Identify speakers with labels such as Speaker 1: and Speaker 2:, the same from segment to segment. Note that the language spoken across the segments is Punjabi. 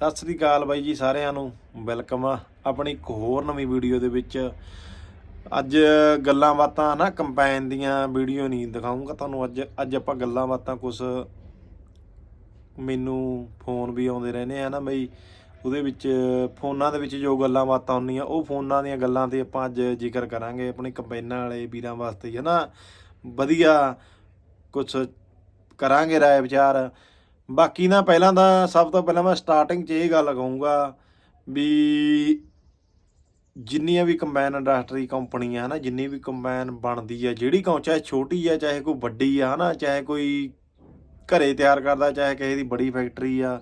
Speaker 1: ਸਤਿ ਸ੍ਰੀ ਅਕਾਲ ਬਾਈ ਜੀ ਸਾਰਿਆਂ ਨੂੰ, ਵੈਲਕਮ ਆ ਆਪਣੀ ਇੱਕ ਹੋਰ ਨਵੀਂ ਵੀਡੀਓ ਦੇ ਵਿੱਚ। ਅੱਜ ਗੱਲਾਂ ਬਾਤਾਂ ਨਾ, ਕੰਪੈਨ ਦੀਆਂ ਵੀਡੀਓ ਨਹੀਂ ਦਿਖਾਉਂਗਾ ਤੁਹਾਨੂੰ ਅੱਜ। ਅੱਜ ਆਪਾਂ ਗੱਲਾਂ ਬਾਤਾਂ ਕੁਝ ਮੈਨੂੰ ਫੋਨ ਵੀ ਆਉਂਦੇ ਰਹਿੰਦੇ ਆ ਨਾ ਬਈ। ਉਹਦੇ ਵਿੱਚ, ਫੋਨਾਂ ਦੇ ਵਿੱਚ ਜੋ ਗੱਲਾਂ ਬਾਤਾਂ ਹੁੰਦੀਆਂ, ਉਹ ਫੋਨਾਂ ਦੀਆਂ ਗੱਲਾਂ ਤੇ ਆਪਾਂ ਅੱਜ ਜ਼ਿਕਰ ਕਰਾਂਗੇ। ਆਪਣੀ ਕੰਪੈਨਾਂ ਵਾਲੇ ਵੀਰਾਂ ਵਾਸਤੇ ਹੈ ਨਾ। ਵਧੀਆ ਕੁਝ ਕਰਾਂਗੇ ਰਾਏ ਵਿਚਾਰ ਬਾਕੀ ਨਾ ਪਹਿਲਾਂ ਤਾਂ ਸਭ ਤੋਂ ਪਹਿਲਾਂ ਮੈਂ ਸਟਾਰਟਿੰਗ 'ਚ ਇਹ ਗੱਲ ਕਹੂੰਗਾ ਵੀ ਜਿੰਨੀਆਂ ਵੀ ਕੰਬਾਈਨ ਇੰਡਸਟਰੀ ਕੰਪਨੀਆਂ ਹਨਾ, ਜਿੰਨੀ ਵੀ ਕੰਬਾਈਨ ਬਣਦੀ ਹੈ ਜਿਹੜੀ ਕੌਂ ਚਾਹੇ ਛੋਟੀ ਆ, ਚਾਹੇ ਕੋਈ ਵੱਡੀ ਆ ਹਨਾ, ਚਾਹੇ ਕੋਈ ਘਰੇ ਤਿਆਰ ਕਰਦਾ, ਚਾਹੇ ਕਿਸੇ ਦੀ ਬੜੀ ਫੈਕਟਰੀ ਆ,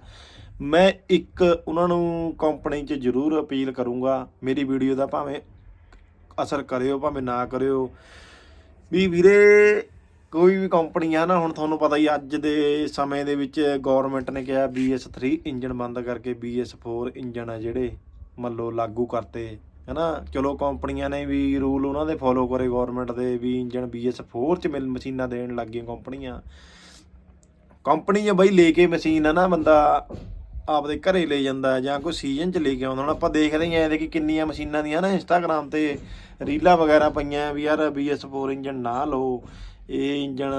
Speaker 1: ਮੈਂ ਇੱਕ ਉਹਨਾਂ ਨੂੰ ਕੰਪਨੀ 'ਚ ਜ਼ਰੂਰ ਅਪੀਲ ਕਰੂੰਗਾ, ਮੇਰੀ ਵੀਡੀਓ ਦਾ ਭਾਵੇਂ ਅਸਰ ਕਰਿਓ, ਭਾਵੇਂ ਨਾ ਕਰਿਓ, ਵੀ ਵੀਰੇ ਕੋਈ ਵੀ ਕੰਪਨੀ ਆ ਨਾ, ਹੁਣ ਤੁਹਾਨੂੰ ਪਤਾ ਹੀ ਅੱਜ ਦੇ ਸਮੇਂ ਦੇ ਵਿੱਚ ਗਵਰਨਮੈਂਟ ਨੇ ਕਿਹਾ BS3 ਇੰਜਨ ਬੰਦ ਕਰਕੇ BS4 ਇੰਜਨ ਆ ਜਿਹੜੇ, ਮੰਨ ਲਓ ਲਾਗੂ ਕਰਤੇ, ਹਨਾ? ਚਲੋ ਕੰਪਨੀਆਂ ਨੇ ਵੀ ਰੂਲ ਉਹਨਾਂ ਦੇ ਫੋਲੋ ਕਰੇ ਗਵਰਨਮੈਂਟ ਦੇ ਵੀ ਇੰਜਨ BS4 ਚ ਮਿਲ, ਮਸ਼ੀਨਾਂ ਦੇਣ ਲੱਗ ਗਈਆਂ ਕੰਪਨੀਆਂ ਕੰਪਨੀ ਜੇ ਬਈ ਲੈ ਕੇ ਮਸ਼ੀਨ ਆ ਨਾ, ਬੰਦਾ ਆਪਦੇ ਘਰੇ ਲੈ ਜਾਂਦਾ ਜਾਂ ਕੋਈ ਸੀਜ਼ਨ ਚ ਲੈ ਕੇ ਆਉਂਦਾ। ਹੁਣ ਆਪਾਂ ਦੇਖਦੇ ਹੀ ਇਹਦੇ ਕਿ ਕਿੰਨੀਆਂ ਮਸ਼ੀਨਾਂ ਦੀਆਂ ਨਾ ਇੰਸਟਾਗ੍ਰam ਤੇ ਰੀਲਾਂ ਵਗੈਰਾ ਪਈਆਂ ਵੀ ਯਾਰ BS4 ਇੰਜਨ ਨਾ ਲਓ। ਇਹ ਇੰਜਣ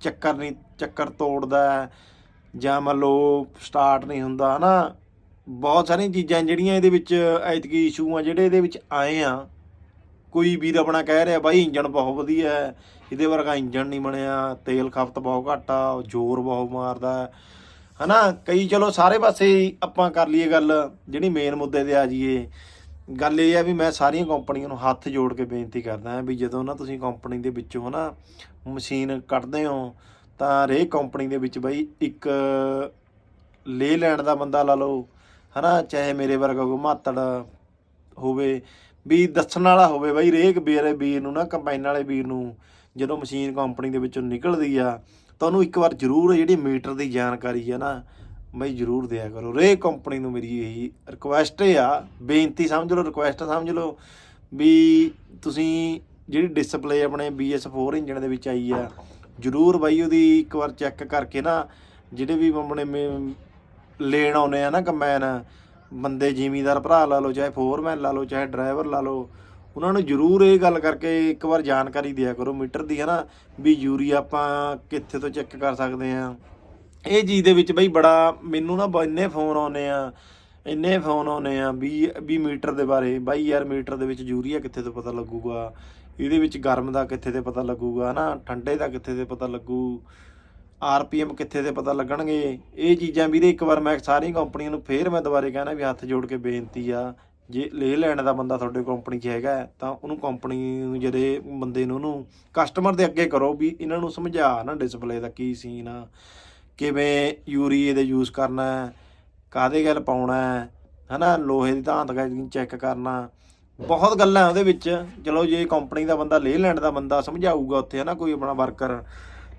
Speaker 1: ਚੱਕਰ ਨਹੀਂ, ਚੱਕਰ ਤੋੜਦਾ ਜਾਂ ਮੰਨ ਲਓ ਸਟਾਰਟ ਨਹੀਂ ਹੁੰਦਾ, ਹਨਾ? ਬਹੁਤ ਸਾਰੀਆਂ ਚੀਜ਼ਾਂ ਜਿਹੜੀਆਂ ਇਹਦੇ ਵਿੱਚ ਐਤਕੀ ਇਸ਼ੂ ਆ, ਜਿਹੜੇ ਇਹਦੇ ਵਿੱਚ ਆਏ ਆ। ਕੋਈ ਵੀਰ ਆਪਣਾ ਕਹਿ ਰਿਹਾ, ਬਾਈ ਇੰਜਣ ਬਹੁਤ ਵਧੀਆ ਹੈ, ਇਹਦੇ ਵਰਗਾ ਇੰਜਣ ਨਹੀਂ ਬਣਿਆ, ਤੇਲ ਖਪਤ ਬਹੁਤ ਘੱਟ ਆ, ਜ਼ੋਰ ਬਹੁਤ ਮਾਰਦਾ ਹੈ। ਹਨਾ? ਕਈ ਚਲੋ ਸਾਰੇ ਪਾਸੇ ਆਪਾਂ ਕਰ ਲਈਏ ਗੱਲ, ਜਿਹੜੀ ਮੇਨ ਮੁੱਦੇ ਤੇ ਆ ਜਾਈਏ। ਗੱਲ ਇਹ ਆ ਵੀ ਮੈਂ ਸਾਰੀਆਂ ਕੰਪਨੀਆਂ ਨੂੰ ਹੱਥ ਜੋੜ ਕੇ ਬੇਨਤੀ ਕਰਦਾ ਹਾਂ ਵੀ ਜਦੋਂ ਨਾ ਤੁਸੀਂ ਕੰਪਨੀ ਦੇ ਵਿੱਚੋਂ ਹਨਾ ਮਸ਼ੀਨ ਕੱਢਦੇ ਹੋ, ਤਾਂ ਹਰੇਕ ਕੰਪਨੀ ਦੇ ਵਿੱਚ ਬਈ ਇੱਕ ਲੇ ਲੈਣ ਦਾ ਬੰਦਾ ਲਾ ਲਓ, ਹਨਾ? ਚਾਹੇ ਮੇਰੇ ਵਰਗਾ ਕੋਈ ਮਾਤੜ ਹੋਵੇ, ਵੀ ਦੱਸਣ ਵਾਲਾ ਹੋਵੇ ਬਈ ਰੇਕ ਵੀਰ ਵੀਰ ਨੂੰ ਨਾ ਕੰਬਾਈਨ ਵਾਲੇ ਵੀਰ ਨੂੰ ਜਦੋਂ ਮਸ਼ੀਨ ਕੰਪਨੀ ਦੇ ਵਿੱਚੋਂ ਨਿਕਲਦੀ ਆ, ਤਾਂ ਉਹਨੂੰ ਇੱਕ ਵਾਰ ਜ਼ਰੂਰ ਜਿਹੜੀ ਮੀਟਰ ਦੀ ਜਾਣਕਾਰੀ ਹੈ ਨਾ ਬਈ ਜ਼ਰੂਰ ਦਿਆ ਕਰੋ। ਰੇ ਕੰਪਨੀ ਨੂੰ ਮੇਰੀ ਇਹੀ ਰਿਕੁਐਸਟ ਆ, ਬੇਨਤੀ ਸਮਝ ਲਓ ਰਿਕੁਐਸਟ ਸਮਝ ਲਓ ਵੀ ਤੁਸੀਂ ਜਿਹੜੀ ਡਿਸਪਲੇ ਆਪਣੇ BS4 ਇੰਜਣ ਦੇ ਵਿੱਚ ਆਈ ਆ, ਜ਼ਰੂਰ ਬਾਈ ਉਹਦੀ ਇੱਕ ਵਾਰ ਚੈੱਕ ਕਰਕੇ ਨਾ, ਜਿਹੜੇ ਵੀ ਆਪਣੇ ਮੇ- ਲੈਣ ਆਉਨੇ ਆ ਨਾ ਕੰਬਾਈਨ ਬੰਦੇ ਜ਼ਿਮੀਦਾਰ ਭਰਾ ਲਾ ਲਓ, ਚਾਹੇ ਫੋਰਮੈਨ ਲਾ ਲਓ, ਚਾਹੇ ਡਰਾਈਵਰ ਲਾ ਲਓ, ਉਹਨਾਂ ਨੂੰ ਜ਼ਰੂਰ ਇਹ ਗੱਲ ਕਰਕੇ ਇੱਕ ਵਾਰ ਜਾਣਕਾਰੀ ਦਿਆ ਕਰੋ ਮੀਟਰ ਦੀ ਹੈ ਨਾ ਵੀ ਯੂਰੀਆ ਆਪਾਂ ਕਿੱਥੇ ਤੋਂ ਚੈੱਕ ਕਰ ਸਕਦੇ ਆ? ਇਹ ਚੀਜ਼ ਦੇ ਵਿੱਚ ਬਈ ਬੜਾ ਮੈਨੂੰ ਨਾ ਬ- ਇੰਨੇ ਫੋਨ ਆਉਨੇ ਆ, ਇੰਨੇ ਫੋਨ ਆਉਨੇ ਆ ਵੀ ਵੀ ਮੀਟਰ ਦੇ ਬਾਰੇ, ਬਾਈ ਯਾਰ ਮੀਟਰ ਦੇ ਵਿੱਚ ਯੂਰੀਆ ਕਿੱਥੇ ਤੋਂ ਪਤਾ ਲੱਗੂਗਾ, ਇਹਦੇ ਵਿੱਚ ਗਰਮ ਦਾ ਕਿੱਥੇ ਤੇ ਪਤਾ ਲੱਗੂਗਾ ਨਾ ਠੰਡੇ ਦਾ ਕਿੱਥੇ ਤੇ ਪਤਾ ਲੱਗੂ ਆਰਪੀਐਮ ਕਿੱਥੇ ਤੇ ਪਤਾ ਲੱਗਣਗੇ, ਇਹ ਚੀਜ਼ਾਂ ਵੀਰੇ ਇੱਕ ਵਾਰ ਮੈਂ ਸਾਰੀਆਂ ਕੰਪਨੀਆਂ ਨੂੰ ਫੇਰ ਮੈਂ ਦੁਬਾਰੇ ਕਹਿਣਾ ਵੀ ਹੱਥ ਜੋੜ ਕੇ ਬੇਨਤੀ ਆ, ਜੇ ਲੈ ਲੈਣ ਦਾ ਬੰਦਾ ਤੁਹਾਡੇ ਕੰਪਨੀ 'ਚ ਹੈਗਾ, ਤਾਂ ਉਹਨੂੰ ਕੰਪਨੀ ਨੂੰ ਜਿਹੜੇ ਬੰਦੇ ਨੂੰ, ਉਹਨੂੰ ਕਸਟਮਰ ਦੇ ਅੱਗੇ ਕਰੋ ਵੀ ਇਹਨਾਂ ਨੂੰ ਸਮਝਾ ਨਾ ਡਿਸਪਲੇ ਦਾ ਕੀ ਸੀਨ ਆ। ਕਿਵੇਂ ਯੂਰੀਏ ਦੇ ਯੂਜ਼ ਕਰਨਾ ਹੈ ਕਾਦੇ ਗੱਲ ਪਾਉਣਾ ਹੈ, ਹਨਾ, ਲੋਹੇ ਦੀ ਧਾਤ ਚੈੱਕ ਕਰਨਾ, ਬਹੁਤ ਗੱਲਾਂ ਉਹਦੇ ਵਿੱਚ, ਚਲੋ ਜੇ ਕੰਪਨੀ ਦਾ ਬੰਦਾ ਲੈ ਲੈਣ ਦਾ ਬੰਦਾ ਸਮਝਾਊਗਾ ਉੱਥੇ, ਹਨਾ, ਕੋਈ ਆਪਣਾ ਵਰਕਰ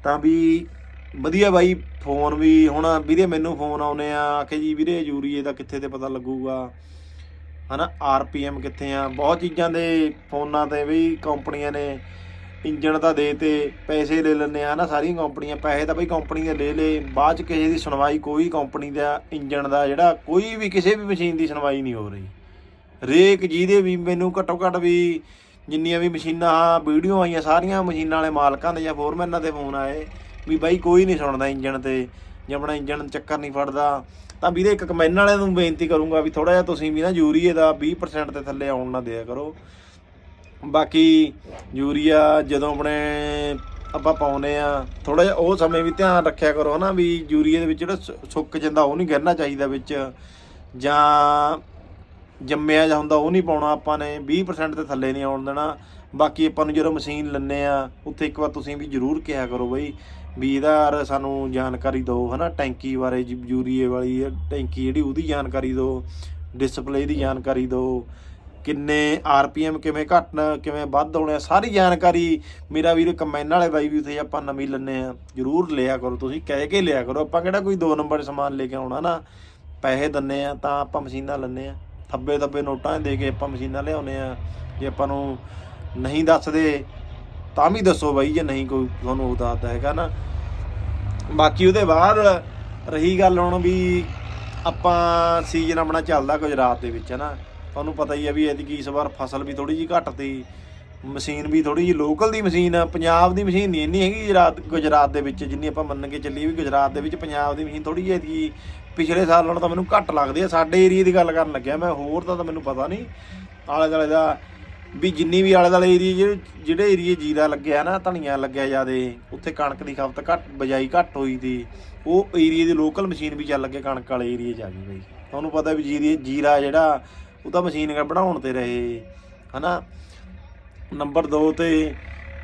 Speaker 1: ਤਾਂ ਵੀ ਵਧੀਆ ਬਾਈ ਫੋਨ ਵੀ, ਹੁਣ ਵੀਰੇ ਮੈਨੂੰ ਫੋਨ ਆਉਨੇ ਆ, ਆਖੇ ਜੀ, ਵੀਰੇ ਯੂਰੀਏ ਦਾ ਕਿੱਥੇ ਤੇ ਪਤਾ ਲੱਗੂਗਾ, ਹਨਾ ਆਰਪੀਐਮ ਕਿੱਥੇ ਆ, ਬਹੁਤ ਚੀਜ਼ਾਂ ਦੇ ਫੋਨਾਂ ਤੇ ਵੀ ਕੰਪਨੀਆਂ ਨੇ ਇੰਜਣ ਤਾਂ ਦੇ ਤੇ ਪੈਸੇ ਲੈ ਲੈਂਦੇ ਆ ਨਾ ਸਾਰੀਆਂ ਕੰਪਨੀਆਂ, ਪੈਸੇ ਤਾਂ ਬਈ ਕੰਪਨੀ ਦੇ ਲੈ ਲੇ ਬਾਅਦ ਚ ਕਿਸੇ ਦੀ ਸੁਣਵਾਈ ਕੋਈ ਕੰਪਨੀ ਦਾ, ਇੰਜਣ ਦਾ ਜਿਹੜਾ, ਕੋਈ ਵੀ ਕਿਸੇ ਵੀ ਮਸ਼ੀਨ ਦੀ ਸੁਣਵਾਈ ਨਹੀਂ ਹੋ ਰਹੀ। ਰੇਕ ਜਿਹਦੇ ਵੀ ਮੈਨੂੰ ਘੱਟੋ ਘੱਟ ਵੀ ਜਿੰਨੀਆਂ ਵੀ ਮਸ਼ੀਨਾਂ ਵੀਡੀਓ ਆਈਆਂ, ਸਾਰੀਆਂ ਮਸ਼ੀਨਾਂ ਵਾਲੇ ਮਾਲਕਾਂ ਦੇ ਜਾਂ ਫੋਰਮੈਨਾਂ ਦੇ ਫੋਨ ਆਏ, ਵੀ ਬਾਈ ਕੋਈ ਨਹੀਂ ਸੁਣਦਾ ਇੰਜਣ ਤੇ, ਜਾਂ ਆਪਣਾ ਇੰਜਣ ਚੱਕਰ ਨਹੀਂ ਫੜਦਾ। ਤਾਂ ਵੀਰੇ, ਇੱਕ ਕਮੈਨ ਵਾਲਿਆਂ ਨੂੰ ਬੇਨਤੀ ਕਰੂੰਗਾ ਵੀ ਥੋੜਾ ਜਿਹਾ ਤੁਸੀਂ ਵੀ ਨਾ ਯੂਰੀਏ ਦਾ 20% ਤੇ ਥੱਲੇ ਆਉਣ ਨਾ ਦਿਆ ਕਰੋ। ਬਾਕੀ ਯੂਰੀਆ ਜਦੋਂ ਆਪਣੇ ਆਪਾਂ ਪਾਉਨੇ ਆ ਥੋੜਾ ਜਿਹਾ ਉਹ ਸਮੇਂ ਵੀ ਧਿਆਨ ਰੱਖਿਆ ਕਰੋ ਹਨਾ ਵੀ ਯੂਰੀਏ ਦੇ ਵਿੱਚ ਜਿਹੜਾ ਸੁ- ਸੁੱਕ ਜਾਂਦਾ ਉਹ ਨਹੀਂ ਗਿਰਨਾ ਚਾਹੀਦਾ ਵਿੱਚ ਜਾਂ ਜੰਮਿਆ ਜਾਂ ਹੁੰਦਾ ਉਹ ਨਹੀਂ ਪਾਉਣਾ ਆਪਾਂ ਨੇ 20% ਤੇ ਥੱਲੇ ਨਹੀਂ ਆਉਣ ਦੇਣਾ। ਬਾਕੀ ਆਪਾਂ ਨੂੰ ਜਦੋਂ ਮਸ਼ੀਨ ਲੈਣੇ ਆ, ਉੱਥੇ ਇੱਕ ਵਾਰ ਤੁਸੀਂ ਵੀ ਜ਼ਰੂਰ ਕਿਹਾ ਕਰੋ ਬਈ ਵੀ ਇਹਦਾ ਸਾਨੂੰ ਜਾਣਕਾਰੀ ਦਿਓ ਹਨਾ, ਟੈਂਕੀ ਬਾਰੇ ਜ- ਯੂਰੀਏ ਵਾਲੀ ਟੈਂਕੀ ਜਿਹੜੀ ਉਹਦੀ ਜਾਣਕਾਰੀ ਦਿਓ ਡਿਸਪਲੇ ਦੀ ਜਾਣਕਾਰੀ ਦਿਓ। ਕਿੰਨੇ ਆਰਪੀਐਮ ਕਿਵੇਂ ਘਟਣਾ ਕਿਵੇਂ ਵੱਧ ਹੋਣੇ ਆ, ਸਾਰੀ ਜਾਣਕਾਰੀ ਮੇਰਾ ਵੀਰ ਕੰਬਾਈਨ ਵਾਲੇ ਬਾਈ ਵੀ ਉੱਥੇ ਆਪਾਂ ਨਵੀਂ ਲੈਣੇ ਆ। ਜ਼ਰੂਰ ਲਿਆ ਕਰੋ ਤੁਸੀਂ ਕਹਿ ਕੇ ਲਿਆ ਕਰੋ। ਆਪਾਂ ਕਿਹੜਾ ਕੋਈ ਦੋ ਨੰਬਰ ਸਮਾਨ ਲੈ ਕੇ ਆਉਣਾ ਨਾ ਪੈਸੇ ਦਿੰਨੇ ਆ ਤਾਂ ਆਪਾਂ ਮਸ਼ੀਨਾਂ ਲੈਣੇ ਆ। ਥੱਬੇ ਥੱਬੇ ਨੋਟਾਂ ਦੇ ਕੇ ਆਪਾਂ ਮਸ਼ੀਨਾਂ ਲਿਆਉਨੇ ਆ। ਜੇ ਆਪਾਂ ਨੂੰ ਨਹੀਂ ਦੱਸਦੇ ਤਾਂ ਵੀ ਦੱਸੋ ਬਾਈ ਜੇ ਨਹੀਂ ਕੋਈ ਤੁਹਾਨੂੰ ਉਹ ਦੱਸਦਾ ਹੈਗਾ ਨਾ। ਬਾਕੀ ਉਹਦੇ ਬਾਅਦ ਰਹੀ ਗੱਲ ਹੁਣ ਵੀ ਆਪਾਂ ਸੀਜ਼ਨ ਆਪਣਾ ਚੱਲਦਾ ਗੁਜਰਾਤ ਦੇ ਵਿੱਚ ਹੈ ਨਾ। ਤੁਹਾਨੂੰ ਪਤਾ ਹੀ ਆ ਵੀ ਐਤਕੀ ਇਸ ਵਾਰ ਫਸਲ ਵੀ ਥੋੜੀ ਜਿਹੀ ਘੱਟ ਤੀ ਮਸ਼ੀਨ ਵੀ ਥੋੜੀ ਜਿਹੀ ਲੋਕਲ ਦੀ ਮਸ਼ੀਨ ਆ, ਪੰਜਾਬ ਦੀ ਮਸ਼ੀਨ ਨਹੀਂ, ਇੰਨੀ ਹੈਗੀ ਗੁਜਰਾਤ ਗੁਜਰਾਤ ਦੇ ਵਿੱਚ ਜਿੰਨੀ ਆਪਾਂ ਮੰਨ ਕੇ ਚੱਲੀਏ ਵੀ ਗੁਜਰਾਤ ਦੇ ਵਿੱਚ ਪੰਜਾਬ ਦੀ ਮਸ਼ੀਨ ਥੋੜੀ ਜਿਹੀ ਐਤਕੀ ਪਿਛਲੇ ਸਾਲ ਨਾਲੋਂ ਤਾਂ ਮੈਨੂੰ ਘੱਟ ਲੱਗਦੀ ਆ, ਸਾਡੇ ਏਰੀਆ ਦੀ ਗੱਲ ਕਰਨ ਲੱਗਿਆ ਮੈਂ, ਹੋਰ ਦਾ ਤਾਂ ਮੈਨੂੰ ਪਤਾ ਨਹੀਂ ਆਲੇ ਦੁਆਲੇ ਦਾ ਵੀ ਜਿੰਨੀ ਵੀ ਆਲੇ ਦੁਆਲੇ ਏਰੀਆ ਜਿਹੜੇ ਜਿਹੜੇ ਏਰੀਏ ਜੀਰਾ ਲੱਗਿਆ ਨਾ, ਧਨੀਆ ਲੱਗਿਆ ਜਿਆਦੇ, ਉੱਥੇ ਕਣਕ ਦੀ ਖਪਤ ਘੱਟ, ਬਜਾਈ ਘੱਟ ਹੋਈ ਤੀ ਉਹ ਏਰੀਏ ਦੀ ਲੋਕਲ ਮਸ਼ੀਨ ਵੀ ਚੱਲ ਲੱਗੇ ਕਣਕ ਵਾਲੇ ਏਰੀਏ 'ਚ ਆ ਗਈ ਬਈ। ਤੁਹਾਨੂੰ ਪਤਾ ਵੀ ਜੀਰੀ, ਜੀਰਾ ਜਿਹੜਾ ਉਹ ਤਾਂ ਮਸ਼ੀਨ ਬਣਾਉਣ ਤੇ ਰਹੇ। ਹਨਾ? ਨੰਬਰ 2 ਤੇ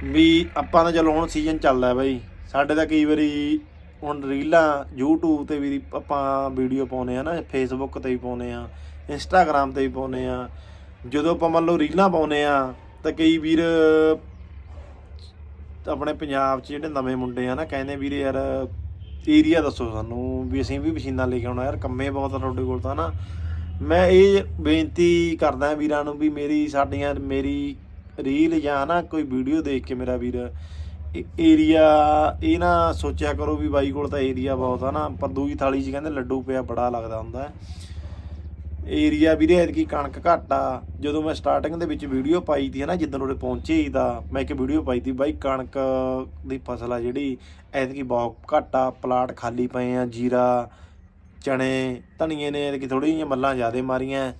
Speaker 1: ਵੀ ਆਪਾਂ ਤਾਂ ਚਲੋ ਹੁਣ ਸੀਜ਼ਨ ਚੱਲਦਾ ਬਾਈ। ਸਾਡੇ ਤਾਂ ਕਈ ਵਾਰੀ ਹੁਣ ਰੀਲਾਂ YouTube ਤੇ ਵੀ ਆਪਾਂ ਵੀਡੀਓ ਪਾਉਨੇ ਆ ਨਾ, Facebook ਤੇ ਵੀ ਪਾਉਨੇ ਆ Instagram ਤੇ ਵੀ ਪਾਉਨੇ ਆ ਜਦੋਂ ਆਪਾਂ ਮੰਨ ਲਓ ਰੀਲਾਂ ਪਾਉਨੇ ਆ ਤਾਂ ਕਈ ਵੀਰ ਆਪਣੇ ਪੰਜਾਬ 'ਚ ਜਿਹੜੇ ਨਵੇਂ ਮੁੰਡੇ ਆ ਨਾ, ਕਹਿੰਦੇ ਵੀਰੇ ਯਾਰ ਏਰੀਆ ਦੱਸੋ ਸਾਨੂੰ ਵੀ ਅਸੀਂ ਵੀ ਮਸ਼ੀਨਾਂ ਲੈ ਕੇ ਆਉਣਾ ਯਾਰ, ਕੰਮੇ ਬਹੁਤ ਆ ਤੁਹਾਡੇ ਕੋਲ ਤਾਂ ਨਾ। ਮੈਂ ਇਹ ਬੇਨਤੀ ਕਰਦਾ ਵੀਰਾਂ ਨੂੰ ਵੀ ਮੇਰੀ, ਸਾਡੀਆਂ, ਮੇਰੀ ਰੀਲ ਜਾਂ ਨਾ ਕੋਈ ਵੀਡੀਓ ਦੇਖ ਕੇ ਮੇਰਾ ਵੀਰ ਏਰੀਆ ਇਹ ਨਾ ਸੋਚਿਆ ਕਰੋ ਵੀ ਬਾਈ ਕੋਲ ਤਾਂ ਏਰੀਆ ਬਹੁਤ ਆ ਨਾ, ਪਰ ਦੂਜੀ ਥਾਲੀ 'ਚ ਕਹਿੰਦੇ ਲੱਡੂ ਪਿਆ ਬੜਾ ਲੱਗਦਾ ਹੁੰਦਾ। ਹੈ ਏਰੀਆ ਵੀਰੇ ਐਤਕੀ ਕਣਕ ਘੱਟ ਆ। ਜਦੋਂ ਮੈਂ ਸਟਾਰਟਿੰਗ ਦੇ ਵਿੱਚ ਵੀਡੀਓ ਪਾਈ ਤੀ ਹੈ ਨਾ, ਜਿੱਦਣ ਉਹਦੇ ਪਹੁੰਚੇ ਹੀ ਤਾਂ ਮੈਂ ਇੱਕ ਵੀਡੀਓ ਪਾਈ ਤੀ, ਬਾਈ ਕਣਕ ਦੀ ਫਸਲ ਆ ਜਿਹੜੀ, ਐਤਕੀ ਬਹੁਤ ਘੱਟ ਆ, ਪਲਾਟ ਖਾਲੀ ਪਏ ਆ, ਜੀਰਾ ਚਣੇ, ਧਨੀਏ ਨੇ ਕਿ ਥੋੜੀ ਜਿਹੀਆਂ ਮੱਲਾਂ ਜ਼ਿਆਦੇ ਮਾਰੀਆਂ।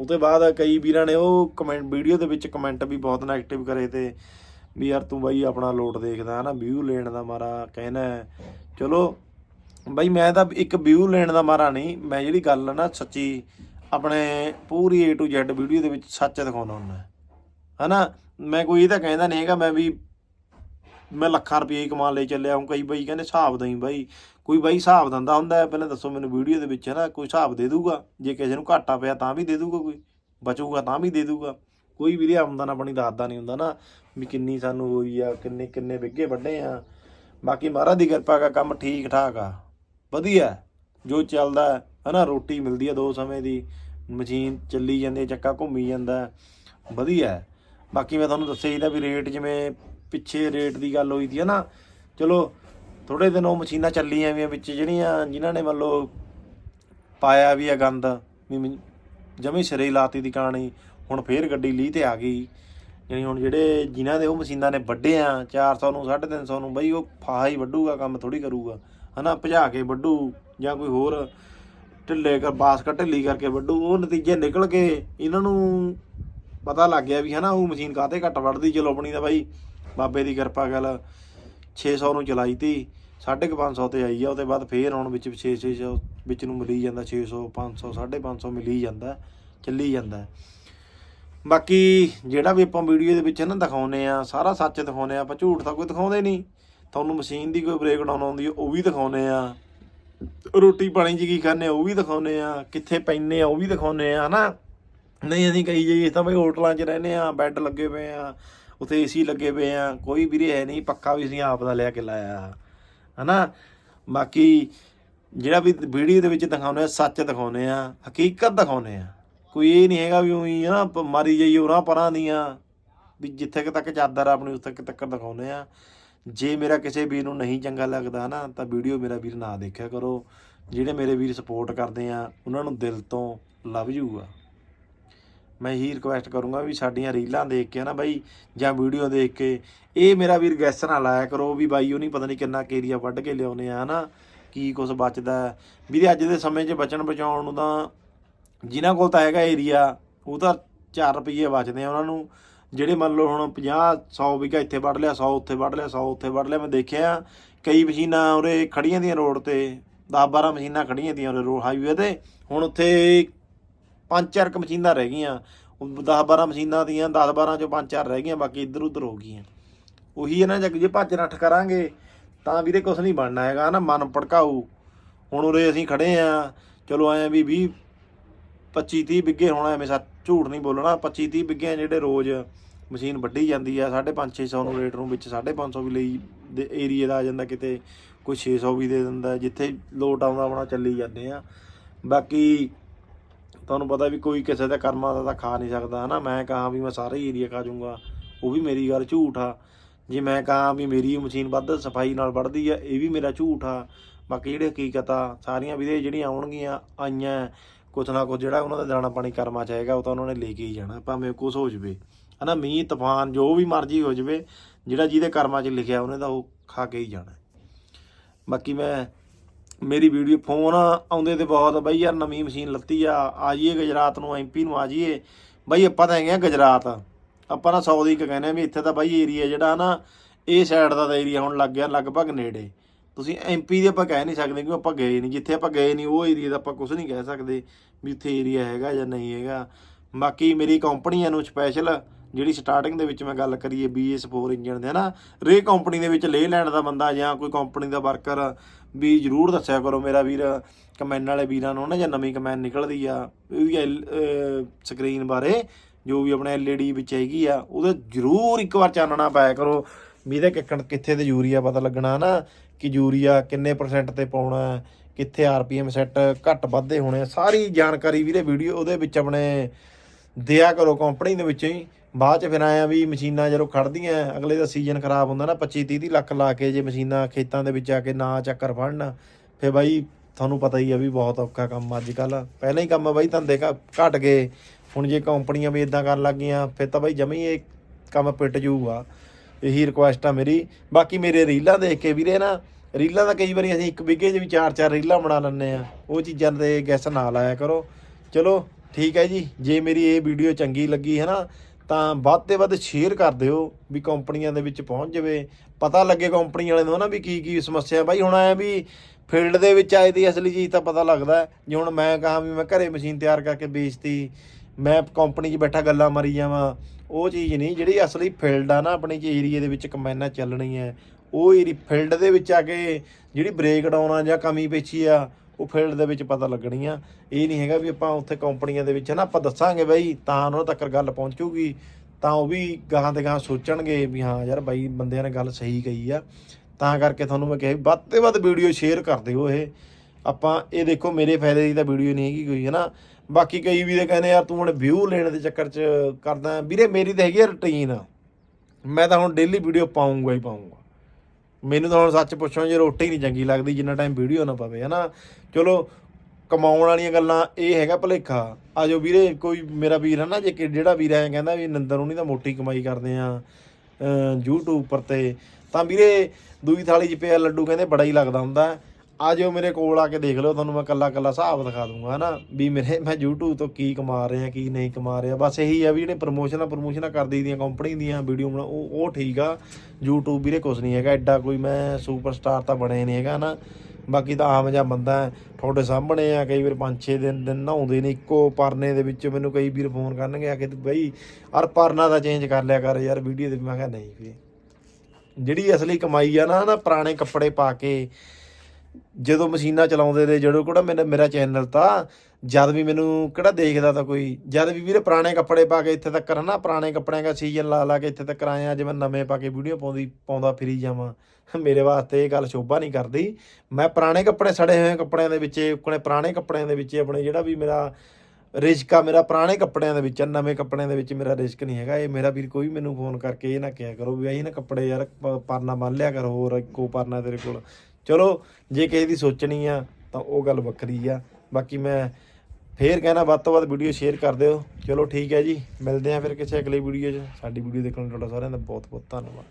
Speaker 1: ਉਹ ਤੋਂ ਬਾਅਦ ਕਈ ਵੀਰਾਂ ਨੇ ਉਹ ਕਮੈਂਟ, ਵੀਡੀਓ ਦੇ ਵਿੱਚ ਕਮੈਂਟ ਵੀ ਬਹੁਤ ਨੈਗੇਟਿਵ ਕਰੇ ਤੇ ਵੀ ਯਾਰ ਤੂੰ ਬਾਈ ਆਪਣਾ ਲੋਟ ਦੇਖਦਾ, ਹਨਾ ਵਿਊ ਲੈਣ ਦਾ ਮਾਰਾ, ਕਹਿਣਾ ਚਲੋ, ਬਾਈ ਮੈਂ ਤਾਂ ਇੱਕ ਵਿਊ ਲੈਣ ਦਾ ਮਾਰਾ ਨਹੀਂ, ਮੈਂ ਜਿਹੜੀ ਗੱਲ ਨਾ ਸੱਚੀ ਆਪਣੇ ਪੂਰੀ A to Z ਵੀਡੀਓ ਦੇ ਵਿੱਚ ਸੱਚ ਦਿਖਾਉਣਾ ਹੁੰਦਾ। ਹਨਾ, ਮੈਂ ਕੋਈ ਇਹ ਤਾਂ ਕਹਿੰਦਾ ਨਹੀਂ ਹੈਗਾ, ਮੈਂ ਵੀ ਮੈਂ ਲੱਖਾਂ ਰੁਪਏ ਹੀ ਕਮਾ ਲਈ ਚੱਲਿਆ ਹੁਣ ਕਈ ਬਈ ਕਹਿੰਦੇ ਹਿਸਾਬ ਦਈ ਬਾਈ। ਕੋਈ ਬਾਈ ਹਿਸਾਬ ਦਿੰਦਾ ਹੁੰਦਾ ਪਹਿਲਾਂ ਦੱਸੋ ਮੈਨੂੰ ਵੀਡੀਓ ਦੇ ਵਿੱਚ ਹੈ ਨਾ ਕੋਈ ਹਿਸਾਬ ਦੇ ਦੂਗਾ ਜੇ ਕਿਸੇ ਨੂੰ ਘਾਟਾ ਪਿਆ ਤਾਂ ਵੀ ਦੇ ਦੂਗਾ ਕੋਈ ਬਚੂਗਾ ਤਾਂ ਵੀ ਦੇ ਦੂਗਾ ਕੋਈ ਵੀਰੇ ਆਮਦਨ ਆਪਣੀ ਦੱਸਦਾ ਨਹੀਂ ਹੁੰਦਾ ਨਾ ਵੀ ਕਿੰਨੀ ਸਾਨੂੰ ਹੋਈ ਆ ਕਿੰਨੇ ਕਿੰਨੇ ਵਿੱਗੇ ਵੱਡੇ ਆ। ਬਾਕੀ ਮਹਾਰਾਜ ਦੀ ਕਿਰਪਾ ਦਾ ਕੰਮ ਠੀਕ ਠਾਕ ਆ। ਵਧੀਆ ਜੋ ਚੱਲਦਾ ਹੈ, ਨਾ ਰੋਟੀ ਮਿਲਦੀ ਆ ਦੋ ਸਮੇਂ ਦੀ ਮਸ਼ੀਨ ਚੱਲੀ ਜਾਂਦੀ ਚੱਕਾ ਘੁੰਮੀ ਜਾਂਦਾ ਵਧੀਆ। ਬਾਕੀ ਮੈਂ ਤੁਹਾਨੂੰ ਦੱਸਿਆ ਇਹਦਾ ਵੀ ਰੇਟ ਜਿਵੇਂ ਪਿੱਛੇ ਰੇਟ ਦੀ ਗੱਲ ਹੋਈ ਸੀ ਨਾ, ਚਲੋ ਥੋੜੇ ਦਿਨ ਉਹ ਮਸ਼ੀਨਾਂ ਚੱਲੀਆਂ ਵੀ ਵਿੱਚ ਜਿਹੜੀਆਂ ਜਿਨ੍ਹਾਂ ਨੇ ਮੰਨ ਲਓ ਪਾਇਆ ਵੀ ਆ ਗੰਦ, ਵੀ ਜਮੀ ਸਿਰੇ ਹੀ ਲਾਤੀ ਦੀ ਕਹਾਣੀ, ਹੁਣ ਫੇਰ ਗੱਡੀ ਲੀਹ ਤੇ ਆ ਗਈ। ਯਾਨੀ ਹੁਣ ਜਿਹੜੇ ਜਿਨ੍ਹਾਂ ਦੇ ਉਹ ਮਸ਼ੀਨਾਂ ਨੇ ਵੱਡੇ ਆ 400 ਨੂੰ 350 ਨੂੰ, ਬਈ ਉਹ ਫਾਹਾ ਹੀ ਵੱਢੂਗਾ, ਕੰਮ ਥੋੜੀ ਕਰੂਗਾ, ਹਨਾ, ਭਜਾ ਕੇ ਵੱਢੂ ਜਾਂ ਕੋਈ ਹੋਰ ਢਿੱਲੇ ਕਰ, ਬਾਸਕਟ ਢਿੱਲੀ ਕਰਕੇ ਵੱਢੂ, ਉਹ ਨਤੀਜੇ ਨਿਕਲ ਕੇ ਇਹਨਾਂ ਨੂੰ ਪਤਾ ਲੱਗ ਗਿਆ ਵੀ ਹਨਾ, ਉਹ ਮਸ਼ੀਨ ਕਾਤੇ ਘੱਟ ਵੱਢਦੀ, ਚਲੋ ਆਪਣੀ ਤਾਂ ਬਾਈ ਬਾਬੇ ਦੀ ਕਿਰਪਾ ਗੱਲ 600 ਨੂੰ ਚਲਾਈ ਤੀ 550 ਤੇ ਆਈ ਆ, ਉਹਦੇ ਬਾਅਦ ਫੇਰ ਹੁਣ ਵਿੱਚ 6 600 ਵਿੱਚ ਨੂੰ ਮਿਲੀ ਜਾਂਦਾ 600 500 550 ਮਿਲੀ ਜਾਂਦਾ, ਚੱਲੀ ਜਾਂਦਾ। ਬਾਕੀ ਜਿਹੜਾ ਵੀ ਆਪਾਂ ਵੀਡੀਓ ਦੇ ਵਿੱਚ ਨਾ ਦਿਖਾਉਨੇ ਆ, ਸਾਰਾ ਸੱਚ ਦਿਖਾਉਨੇ ਆ, ਆਪਾਂ ਝੂਠ ਤਾਂ ਕੋਈ ਦਿਖਾਉਂਦੇ ਨਹੀਂ। ਤੁਹਾਨੂੰ ਮਸ਼ੀਨ ਦੀ ਕੋਈ ਬ੍ਰੇਕਡਾਊਨ ਆਉਂਦੀ ਉਹ ਵੀ ਦਿਖਾਉਨੇ ਆ। ਰੋਟੀ ਪਾਣੀ ਜੀ ਕੀ ਖਾਂਦੇ ਆ, ਉਹ ਵੀ ਦਿਖਾਉਨੇ ਆ। ਕਿੱਥੇ ਪੈਨੇ ਆ, ਉਹ ਵੀ ਦਿਖਾਉਨੇ ਆ, ਹਨਾ? ਨਹੀਂ ਅਸੀਂ ਕਹੀ ਜਾਈਏ ਤਾਂ ਬਈ ਹੋਟਲਾਂ 'ਚ ਰਹਿੰਦੇ ਆ, ਬੈੱਡ ਲੱਗੇ ਪਏ ਆ ਉੱਥੇ ਏਸੀ ਲੱਗੇ ਪਏ ਆ, ਕੋਈ ਵੀਰੇ ਹੈ ਨਹੀਂ ਪੱਕਾ ਵੀ ਅਸੀਂ ਆਪ ਦਾ ਲੈ ਕੇ ਲਾਇਆ ਹਨਾ? ਬਾਕੀ ਜਿਹੜਾ ਵੀ ਵੀਡੀਓ ਦੇ ਵਿੱਚ ਦਿਖਾਉਂਦੇ ਆ, ਸੱਚ ਦਿਖਾਉਂਦੇ ਆ, ਹਕੀਕਤ ਦਿਖਾਉਂਦੇ ਆ। ਕੋਈ ਇਹ ਨਹੀਂ ਹੈਗਾ ਵੀ ਉਹੀ ਨਾ ਪ- ਮਾਰੀ ਜਾਈਏ ਉਹਨਾਂ ਪਰਾਂ ਦੀਆਂ, ਵੀ ਜਿੱਥੇ ਕੁ ਤੱਕ ਚਾਦਰ ਆ ਆਪਣੀ, ਉੱਥੇ ਤੱਕ ਦਿਖਾਉਂਦੇ ਆ। ਜੇ ਮੇਰਾ ਕਿਸੇ ਵੀਰ ਨੂੰ ਨਹੀਂ ਚੰਗਾ ਲੱਗਦਾ ਨਾ, ਤਾਂ ਵੀਡੀਓ ਮੇਰਾ ਵੀਰ ਨਾ ਦੇਖਿਆ ਕਰੋ। ਜਿਹੜੇ ਮੇਰੇ ਵੀਰ ਸਪੋਰਟ ਕਰਦੇ ਆ, ਉਹਨਾਂ ਨੂੰ ਦਿਲ ਤੋਂ ਲਵ ਜੂਗਾ ਮੈਂ ਇਹੀ ਰਿਕੁਐਸਟ ਕਰੂੰਗਾ ਵੀ ਸਾਡੀਆਂ ਰੀਲਾਂ ਦੇਖ ਕੇ ਨਾ ਬਾਈ, ਜਾਂ ਵੀਡੀਓ ਦੇਖ ਕੇ, ਇਹ ਮੇਰਾ ਵੀਰ ਗੈਸ ਨਾ ਲਾਇਆ ਕਰੋ ਵੀ ਬਾਈ ਉਹ ਨਹੀਂ ਪਤਾ ਨਹੀਂ ਕਿੰਨਾ ਕੇਰੀਆ ਵੱਢ ਕੇ ਲਿਆਉਨੇ ਆ, ਹਨਾ? ਕੀ ਕੁਝ ਬਚਦਾ ਵੀਰੇ ਅੱਜ ਦੇ ਸਮੇਂ 'ਚ ਬਚਣ ਬਚਾਉਣ ਨੂੰ ਤਾਂ ਜਿਨ੍ਹਾਂ ਕੋਲ ਤਾਂ ਹੈਗਾ ਏਰੀਆ ਉਹ ਤਾਂ 4 ਰੁਪਏ ਬਚਦੇ ਆ ਉਹਨਾਂ ਨੂੰ। ਜਿਹੜੇ ਮੰਨ ਲਓ ਹੁਣ 50 100 ਵਿਗਾ ਇੱਥੇ ਵੱਢ ਲਿਆ 100 ਉੱਥੇ ਵੱਢ ਲਿਆ 100 ਉੱਥੇ ਵੱਢ ਲਿਆ, ਮੈਂ ਦੇਖਿਆ, ਕਈ ਮਸ਼ੀਨਾਂ ਉਰੇ ਖੜੀਆਂ ਦੀਆਂ ਰੋਡ ਤੇ 10 12 ਮਸ਼ੀਨਾਂ ਖੜੀਆਂ ਦੀਆਂ ਉਰੇ ਰੋਡ ਹਾਈਵੇ ਤੇ। ਹੁਣ ਉੱਥੇ ਪੰਜ ਚਾਰ ਕੁ ਮਸ਼ੀਨਾਂ ਰਹਿ ਗਈਆਂ। 10 12 ਮਸ਼ੀਨਾਂ ਦੀਆਂ 10 12 ਚੋਂ ਪੰਜ ਚਾਰ ਰਹਿ ਗਈਆਂ, ਬਾਕੀ ਇੱਧਰ ਉੱਧਰ ਹੋ ਗਈਆਂ। ਉਹੀ ਹੈ ਨਾ, ਜੇ ਜੇ ਭੱਜ ਨੱਠ ਕਰਾਂਗੇ, ਤਾਂ ਵੀਰੇ ਕੁਝ ਨਹੀਂ ਬਣਨਾ ਹੈਗਾ ਨਾ ਮਨ ਭੜਕਾਊ। ਹੁਣ ਉਰੇ ਅਸੀਂ ਖੜੇ ਆ, ਚਲੋ ਐਂ ਵੀ 20 25 30 ਬਿੱਗੇ ਹੋਣਾ ਐਵੇਂ ਸੱਚ ਝੂਠ ਨਹੀਂ ਬੋਲਣਾ 25 30 ਬਿੱਗੇ ਆ ਜਿਹੜੇ ਰੋਜ਼ ਮਸ਼ੀਨ ਵੱਢੀ ਜਾਂਦੀ ਆ 550 600 ਨੂੰ ਰੇਟ ਨੂੰ ਵਿੱਚ 550 ਵੀ ਲਈ ਦੇ ਏਰੀਏ ਦਾ ਆ ਜਾਂਦਾ ਕਿਤੇ, ਕੋਈ 600 ਵੀ ਦੇ ਦਿੰਦਾ, ਜਿੱਥੇ ਲੋਟ ਆਉਂਦਾ ਆਪਣਾ ਚੱਲੀ ਜਾਂਦੇ ਆ। ਬਾਕੀ ਤੁਹਾਨੂੰ ਪਤਾ ਵੀ ਕੋਈ ਕਿਸੇ ਦੇ ਕਰਮਾਂ ਦਾ ਤਾਂ ਖਾ ਨਹੀਂ ਸਕਦਾ, ਹਨਾ? ਮੈਂ ਕਹਾਂ ਵੀ ਮੈਂ ਸਾਰੇ ਹੀ ਏਰੀਆ ਖਾ ਜਾਊਂਗਾ ਉਹ ਵੀ ਮੇਰੀ ਗੱਲ ਝੂਠ ਆ। ਜੇ ਮੈਂ ਕਹਾਂ ਵੀ ਮੇਰੀ ਮਸ਼ੀਨ ਵੱਧ ਸਫ਼ਾਈ ਨਾਲ ਵੱਧਦੀ ਆ, ਇਹ ਵੀ ਮੇਰਾ ਝੂਠ ਆ। ਬਾਕੀ ਜਿਹੜੇ ਹਕੀਕਤ ਆ, ਸਾਰੀਆਂ ਵੀਰੇ ਜਿਹੜੀਆਂ ਆਉਣਗੀਆਂ, ਆਈਆਂ, ਕੁਛ ਨਾ ਕੁਛ ਜਿਹੜਾ ਉਹਨਾਂ ਦਾ ਦਾਣਾ ਪਾਣੀ ਕਰਮਾ ਚਾਹੇਗਾ ਉਹ ਤਾਂ ਉਹਨਾਂ ਨੇ ਲੈ ਕੇ ਹੀ ਜਾਣਾ, ਭਾਵੇਂ ਕੁਛ ਹੋ ਜਵੇ। ਹਨਾ, ਮੀਂਹ, ਤੂਫਾਨ, ਜੋ ਵੀ ਮਰਜ਼ੀ ਹੋ ਜਵੇ, ਜਿਹੜਾ ਜਿਹਦੇ ਕਰਮਾਂ 'ਚ ਲਿਖਿਆ ਉਹਨੇ ਤਾਂ ਉਹ ਖਾ ਕੇ ਹੀ ਜਾਣਾ। ਬਾਕੀ ਮੈਂ ਮੇਰੀ ਵੀਡੀਓ ਫੋਨ ਆਉਂਦੇ ਤੇ ਬਹੁਤ ਬਈ ਯਾਰ ਨਵੀਂ ਮਸ਼ੀਨ ਲੱਤੀ ਆ ਆ ਜਾਈਏ ਗੁਜਰਾਤ ਨੂੰ ਐਮਪੀ ਨੂੰ ਆ ਜਾਈਏ। ਬਈ ਆਪਾਂ ਤਾਂ ਹੈਗੇ ਆ ਗੁਜਰਾਤ। ਆਪਾਂ ਨਾ 100 ਦੀ ਇੱਕ ਕਹਿੰਦੇ ਆ ਵੀ ਇੱਥੇ ਤਾਂ ਬਾਈ ਏਰੀਆ ਜਿਹੜਾ ਨਾ, ਇਹ ਸਾਈਡ ਦਾ ਤਾਂ ਏਰੀਆ ਹੁਣ ਲੱਗ ਗਿਆ ਲਗਭਗ ਨੇੜੇ। ਤੁਸੀਂ ਐਮਪੀ ਦੇ ਆਪਾਂ ਕਹਿ ਨਹੀਂ ਸਕਦੇ ਕਿਉਂ ਆਪਾਂ ਗਏ ਨਹੀਂ। ਜਿੱਥੇ ਆਪਾਂ ਗਏ ਨਹੀਂ, ਉਹ ਏਰੀਆ ਦਾ ਆਪਾਂ ਕੁਝ ਨਹੀਂ ਕਹਿ ਸਕਦੇ ਵੀ ਉੱਥੇ ਏਰੀਆ ਹੈਗਾ ਜਾਂ ਨਹੀਂ ਹੈਗਾ। ਬਾਕੀ ਮੇਰੀ ਕੰਪਨੀਆਂ ਨੂੰ ਸਪੈਸ਼ਲ ਜਿਹੜੀ ਸਟਾਰਟਿੰਗ ਦੇ ਵਿੱਚ ਮੈਂ ਗੱਲ ਕਰੀਏ BS4 ਇੰਜਨ ਦੇ ਨਾ ਰੇ ਕੰਪਨੀ ਦੇ ਵਿੱਚ ਲੇ ਲੈਂਡ ਦਾ ਬੰਦਾ ਜਾਂ ਕੋਈ ਕੰਪਨੀ ਦਾ ਵਰਕਰ ਵੀ ਜਰੂਰ ਦੱਸਿਆ ਕਰੋ ਮੇਰਾ ਵੀਰ ਕਮੈਨ ਵਾਲੇ ਵੀਰਾਂ ਨੂੰ ਨਾ ਜਾਂ ਨਵੀਂ ਕਮੈਨ ਨਿਕਲਦੀ ਆ ਉਹਦੀ ਸਕਰੀਨ ਬਾਰੇ ਜੋ ਵੀ ਆਪਣੇ LED ਵਿੱਚ ਹੈਗੀ ਆ ਉਹਦੇ ਜਰੂਰ ਇੱਕ ਵਾਰ ਚਾਨਣਾ ਪਾਇਆ ਕਰੋ ਵੀ ਇਹਦੇ ਕਿੱਥੇ ਤੇ ਯੂਰੀਆ ਪਤਾ ਲੱਗਣਾ ਨਾ ਕਿ ਯੂਰੀਆ ਕਿੰਨੇ ਪਰਸੈਂਟ ਤੇ ਪਾਉਣਾ ਹੈ, ਕਿੱਥੇ ਆਰਪੀਐਮ ਸੈੱਟ ਘੱਟ ਵੱਧੇ ਹੋਣੇ ਆ, ਸਾਰੀ ਜਾਣਕਾਰੀ ਵੀਰੇ ਵੀਡੀਓ ਉਹਦੇ ਵਿੱਚ ਆਪਣੇ ਦਿਆ ਕਰੋ ਕੰਪਨੀ ਦੇ ਵਿੱਚੋਂ ਹੀ। ਬਾਅਦ ਚ ਫਿਰ ਆਇਆ ਵੀ ਮਸ਼ੀਨਾਂ ਜਦੋਂ ਖੜਦੀਆਂ ਅਗਲੇ ਦਾ ਸੀਜ਼ਨ ਖਰਾਬ ਹੁੰਦਾ ਨਾ 25 30 ਲੱਖ ਲਾ ਕੇ ਜੇ ਮਸ਼ੀਨਾਂ ਖੇਤਾਂ ਦੇ ਵਿੱਚ ਆ ਕੇ ਨਾ ਚੱਕਰ ਫੜਨ, ਫਿਰ ਬਾਈ ਤੁਹਾਨੂੰ ਪਤਾ ਹੀ ਆ ਵੀ ਬਹੁਤ ਔਖਾ ਕੰਮ ਅੱਜ ਕੱਲ ਪਹਿਲਾਂ ਹੀ ਕੰਮ ਬਾਈ ਧੰਦੇ ਘ- ਘਟ ਗਏ, ਹੁਣ ਜੇ ਕੰਪਨੀਆਂ ਵੀ ਇਦਾਂ ਕਰਨ ਲੱਗ ਗਈਆਂ, ਫਿਰ ਤਾਂ ਬਾਈ ਜਮੀ ਇਹ ਕੰਮ ਪਿੱਟ ਜੂਗਾ ਇਹੀ ਰਿਕੁਐਸਟ ਆ ਮੇਰੀ। ਬਾਕੀ ਮੇਰੇ ਰੀਲਾਂ ਦੇਖ ਕੇ ਵੀਰੇ ਨਾ, ਰੀਲਾਂ ਦਾ ਕਈ ਵਾਰੀ ਅਸੀਂ ਇੱਕ ਵਿਗੇ 'ਚ ਵੀ ਚਾਰ ਚਾਰ ਰੀਲਾਂ ਬਣਾ ਲੈਂਦੇ ਆ, ਉਹ ਚੀਜ਼ਾਂ ਤੇ ਗੈਸ ਨਾ ਲਾਇਆ ਕਰੋ। ਚਲੋ, ਠੀਕ ਹੈ ਜੀ, ਜੇ ਮੇਰੀ ਇਹ ਵੀਡੀਓ ਚੰਗੀ ਲੱਗੀ ਹੈ ਨਾ ਤਾਂ ਵੱਧ ਤੇ ਵੱਧ ਸ਼ੇਅਰ ਕਰ ਦਿਓ ਵੀ ਕੰਪਨੀਆਂ ਦੇ ਵਿੱਚ ਪਹੁੰਚ ਜਾਵੇ। ਪਤਾ ਲੱਗੇ ਕੰਪਨੀ ਵਾਲਿਆਂ ਨੂੰ ਨਾ ਵੀ ਕੀ ਕੀ ਸਮੱਸਿਆ। ਬਾਈ ਹੁਣ ਆਇਆ ਵੀ ਫੀਲਡ ਦੇ ਵਿੱਚ ਆਏ ਦੀ ਅਸਲੀ ਚੀਜ਼ ਤਾਂ ਪਤਾ ਲੱਗਦਾ ਜੇ ਹੁਣ ਮੈਂ ਕਹਾਂ ਵੀ ਮੈਂ ਘਰੇ ਮਸ਼ੀਨ ਤਿਆਰ ਕਰਕੇ ਵੇਚਤੀ, ਮੈਂ ਕੰਪਨੀ 'ਚ ਬੈਠਾ ਗੱਲਾਂ ਮਾਰੀ ਜਾਵਾਂ, ਉਹ ਚੀਜ਼ ਨਹੀਂ। ਜਿਹੜੀ ਅਸਲੀ ਫੀਲਡ ਆ ਨਾ, ਆਪਣੇ ਚ ਏਰੀਏ ਦੇ ਵਿੱਚ ਕੰਬਾਈਨਾਂ ਚੱਲਣੀ ਹੈ ਉਹ ਏਰੀ ਫੀਲਡ ਦੇ ਵਿੱਚ ਆ ਕੇ ਜਿਹੜੀ ਬ੍ਰੇਕਡਾਊਨ ਆ ਜਾਂ ਕਮੀ ਪੇਚੀ ਆ ਉਹ ਫੀਲਡ ਦੇ ਵਿੱਚ ਪਤਾ ਲੱਗਣੀਆਂ। ਇਹ ਨਹੀਂ ਹੈਗਾ ਵੀ ਆਪਾਂ ਉੱਥੇ ਕੰਪਨੀਆਂ ਦੇ ਵਿੱਚ ਹੈ ਨਾ, ਆਪਾਂ ਦੱਸਾਂਗੇ ਬਈ, ਤਾਂ ਉਹਨਾਂ ਤੱਕ ਗੱਲ ਪਹੁੰਚੂਗੀ ਤਾਂ ਉਹ ਵੀ ਗਾਹਾਂ ਤੇ ਗਾਹਾਂ ਸੋਚਣਗੇ ਵੀ ਹਾਂ ਯਾਰ ਬਾਈ ਬੰਦਿਆਂ ਨੇ ਗੱਲ ਸਹੀ ਕਹੀ ਆ। ਤਾਂ ਕਰਕੇ ਤੁਹਾਨੂੰ ਮੈਂ ਕਿਹਾ ਵੀ ਵੱਧ ਤੇ ਵੱਧ ਵੀਡੀਓ ਸ਼ੇਅਰ ਕਰ ਦਿਓ ਇਹ। ਆਪਾਂ, ਇਹ ਦੇਖੋ ਮੇਰੇ ਫਾਇਦੇ ਦੀ ਤਾਂ ਵੀਡੀਓ ਨਹੀਂ ਹੈਗੀ ਕੋਈ, ਹੈ ਨਾ। ਬਾਕੀ ਕਈ ਵੀਰੇ ਕਹਿੰਦੇ ਯਾਰ ਤੂੰ ਹੁਣ ਵਿਊ ਲੈਣ ਦੇ ਚੱਕਰ 'ਚ ਕਰਦਾ। ਵੀਰੇ ਮੇਰੀ ਤਾਂ ਹੈਗੀ ਰੁਟੀਨ ਮੈਂ ਤਾਂ ਹੁਣ ਡੇਲੀ ਵੀਡੀਓ ਪਾਉਂਗਾ ਹੀ ਪਾਉਂਗਾ। ਮੈਨੂੰ ਤਾਂ ਹੁਣ ਸੱਚ ਪੁੱਛੋ ਜੇ ਰੋਟੀ ਨਹੀਂ ਚੰਗੀ ਲੱਗਦੀ, ਜਿੰਨਾ ਟਾਈਮ ਵੀਡੀਓ ਨਾ ਪਵੇ, ਹਨਾ? ਚਲੋ, ਕਮਾਉਣ ਵਾਲੀਆਂ ਗੱਲਾਂ, ਇਹ ਹੈਗਾ ਭਲੇਖਾ। ਆਜੋ ਵੀਰੇ, ਕੋਈ ਮੇਰਾ ਵੀਰ ਹੈ ਨਾ, ਜੇ ਕਿ ਜਿਹੜਾ ਵੀਰ ਐ ਕਹਿੰਦਾ ਵੀ ਨਿੰਦਰ ਉਹਨੀ ਤਾਂ ਮੋਟੀ ਕਮਾਈ ਕਰਦੇ ਆ, ਅਹ, YouTube ਉੱਪਰ ਤੇ, ਤਾਂ ਵੀਰੇ, ਦੂਈ ਥਾਲੀ 'ਚ ਪਿਆ ਲੱਡੂ ਕਹਿੰਦੇ ਬੜਾ ਹੀ ਲੱਗਦਾ ਹੁੰਦਾ। ਆ ਜਾਓ ਮੇਰੇ ਕੋਲ ਆ ਕੇ ਦੇਖ ਲਓ, ਤੁਹਾਨੂੰ ਮੈਂ ਕੱਲਾ ਕੱਲਾ ਹਿਸਾਬ ਦਿਖਾ ਦੂੰਗਾ, ਹਨਾ? ਵੀ ਮੇਰੇ, ਮੈਂ YouTube ਤੋਂ ਕੀ ਕਮਾ ਰਿਹਾ, ਕੀ ਨਹੀਂ ਕਮਾ ਰਿਹਾ। ਬਸ ਇਹੀ ਆ ਵੀ ਜਿਹੜੇ ਪ੍ਰਮੋਸ਼ਨਾਂ ਪ੍ਰਮੋਸ਼ਨਾਂ ਕਰਦੀ ਦੀਆਂ ਕੰਪਨੀ ਦੀਆਂ ਵੀਡੀਓ ਬਣਾ, ਉਹ ਉਹ ਠੀਕ ਆ। YouTube ਵੀਰੇ ਕੁਛ ਨਹੀਂ ਹੈਗਾ, ਐਡਾ ਕੋਈ ਮੈਂ ਸੁਪਰਸਟਾਰ ਤਾਂ ਬਣਿਆ ਨਹੀਂ ਹੈਗਾ ਨਾ ਬਾਕੀ ਤਾਂ ਆਮ ਜਿਹਾ ਬੰਦਾ ਤੁਹਾਡੇ ਸਾਹਮਣੇ ਆ, ਕਈ ਵਾਰ 5-6 ਦਿਨ ਦਿਨ ਨਹਾਉਂਦੇ ਨੇ, ਇੱਕੋ ਪਰਨੇ ਦੇ ਵਿੱਚ ਮੈਨੂੰ ਕਈ ਵੀਰ ਫੋਨ ਕਰਨਗੇ, ਆ ਕੇ ਬਈ ਅਰ ਪਰਨਾ ਦਾ ਚੇਂਜ ਕਰ ਲਿਆ ਕਰ ਯਾਰ ਵੀਡੀਓ ਦੇ ਮੈਂ ਕਿਹਾ ਨਹੀਂ ਵੀ ਜਿਹੜੀ ਅਸਲੀ ਕਮਾਈ ਆ ਨਾ ਨਾ ਪੁਰਾਣੇ ਕੱਪੜੇ ਪਾ ਕੇ ਜਦੋਂ ਮਸ਼ੀਨਾਂ ਚਲਾਉਂਦੇ ਨੇ ਜਦੋਂ ਕਿਹੜਾ ਮੇਰਾ ਮੇਰਾ ਚੈਨਲ ਤਾਂ ਜਦ ਵੀ ਮੈਨੂੰ ਕਿਹੜਾ ਦੇਖਦਾ ਤਾਂ ਕੋਈ ਜਦ ਵੀ ਵੀਰੇ ਪੁਰਾਣੇ ਕੱਪੜੇ ਪਾ ਕੇ ਇੱਥੇ ਤੱਕ ਹਨਾ ਪੁਰਾਣੇ ਕੱਪੜਿਆਂ ਦਾ ਸੀਜ਼ਨ ਲਾ ਲਾ ਕੇ ਇੱਥੇ ਤੱਕ ਆਇਆ ਜਿਵੇਂ ਨਵੇਂ ਪਾ ਕੇ ਵੀਡੀਓ ਪਾਉਂਦੀ ਪਾਉਂਦਾ ਫਿਰੀ ਜਾਵਾਂ। ਮੇਰੇ ਵਾਸਤੇ ਇਹ ਗੱਲ ਸ਼ੋਭਾ ਨਹੀਂ ਕਰਦੀ। ਮੈਂ ਪੁਰਾਣੇ ਕੱਪੜੇ ਸੜੇ ਹੋਏ ਕੱਪੜਿਆਂ ਦੇ ਵਿੱਚ ਆਪਣੇ ਪੁਰਾਣੇ ਕੱਪੜਿਆਂ ਦੇ ਵਿੱਚ ਆਪਣੇ ਜਿਹੜਾ ਵੀ ਮੇਰਾ ਰਿਸਕ ਆ ਮੇਰਾ ਪੁਰਾਣੇ ਕੱਪੜਿਆਂ ਦੇ ਵਿੱਚ ਆ, ਨਵੇਂ ਕੱਪੜਿਆਂ ਦੇ ਵਿੱਚ ਮੇਰਾ ਰਿਸਕ ਨਹੀਂ ਹੈਗਾ। ਇਹ ਮੇਰਾ ਵੀਰ ਕੋਈ ਮੈਨੂੰ ਫੋਨ ਕਰਕੇ ਇਹ ਨਾ ਕਿਹਾ ਕਰੋ ਵੀ ਆਹੀ ਨਾ ਕੱਪੜੇ ਯਾਰ ਪਰਨਾ ਬੰਨ ਲਿਆ ਕਰ ਹੋਰ ਇੱਕੋ ਪਰਨਾ ਤੇਰੇ ਕੋਲ। ਚਲੋ, ਜੇ ਕਿਸੇ ਦੀ ਸੋਚਣੀ ਆ, ਤਾਂ ਉਹ ਗੱਲ ਵੱਖਰੀ ਆ। ਬਾਕੀ ਮੈਂ ਫੇਰ ਕਹਿਣਾ, ਵੱਧ ਤੋਂ ਵੱਧ ਵੀਡੀਓ ਸ਼ੇਅਰ ਕਰ ਦਿਓ। ਚਲੋ, ਠੀਕ ਹੈ ਜੀ। ਮਿਲਦੇ ਆ ਫਿਰ ਕਿਸੇ ਅਗਲੀ ਵੀਡੀਓ 'ਚ। ਸਾਡੀ ਵੀਡੀਓ ਦੇਖਣ ਲਈ ਤੁਹਾਡਾ ਸਾਰਿਆਂ ਦਾ ਬਹੁਤ ਬਹੁਤ ਧੰਨਵਾਦ।